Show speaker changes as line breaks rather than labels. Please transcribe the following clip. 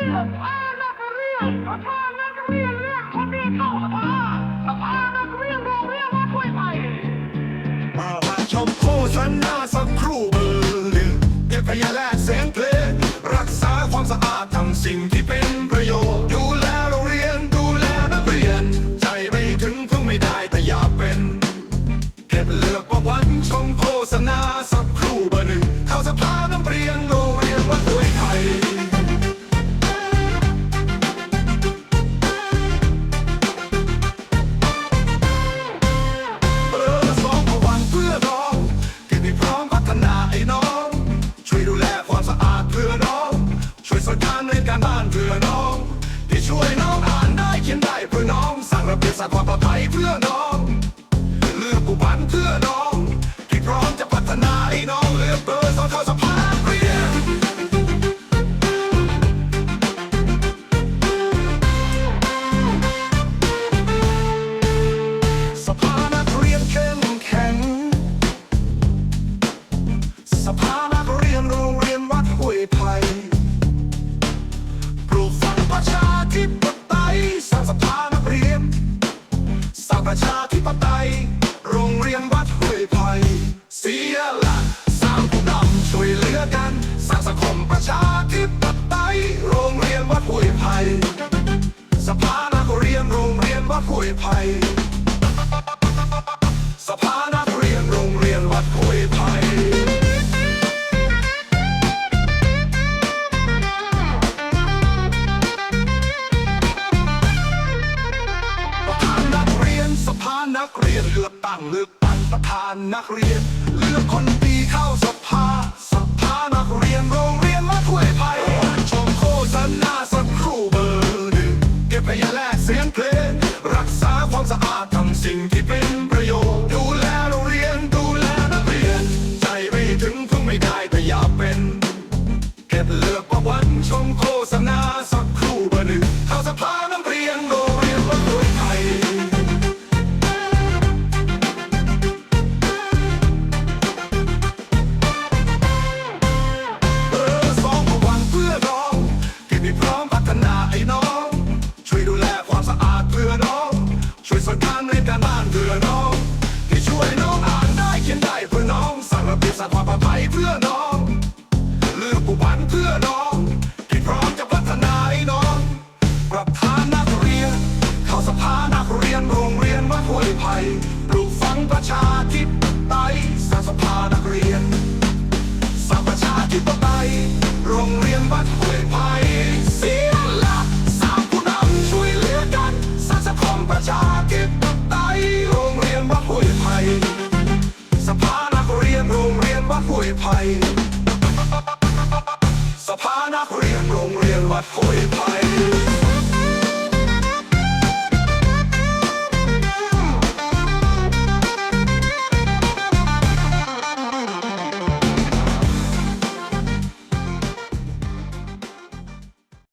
สภานักเรียนสภานักเรียนเรียกคนดีเข้าสภาสภานักเรียนโรงเรียนวัดห้วยไผ่
มาชมโฆษณาสักครู่เบอร์หนึ่งเก็บขยะแลกเสียงเพลงรักษาความสะอาดทำสิ่ง เพื่อน้องางสังคมประชาธิปไตยโรงเรียนวัดห้วยไผ่สภานักเรียนโรงเรียนวัดห้วยไผ่สภานักเรียนโรงเรียนวัดห้วยไผ่ประธานนักเรียนสภานักเรียนเลือกตั้งเลือกตั้งประธานนักเรียน เลือกคนดีเข้าสภาานักเรียนโรงเรียนวัดห้วยไผ่ชมโฆษณาสักครู่เบอร์หนึ่งเก็บขยะและเสียงเพลง รักษาความสะอาดทำสิ่งที่เป็นประโยชน์ ปลูกฝังประชาธิปไตยสร้างสภานักเรียนสร้างประชาธิปไตยโรงเรียนวัดห้วยไผ่เสียหลักสร้างผู้นำช่วยเหลือกันสร้างสังคมประชาธิปไตยโรงเรียนวัดห้วยไผ่สภานักเรียนโรงเรียนวัดห้วยไผ่สภานักเรียนโรงเรียนวัดห้วยไผ่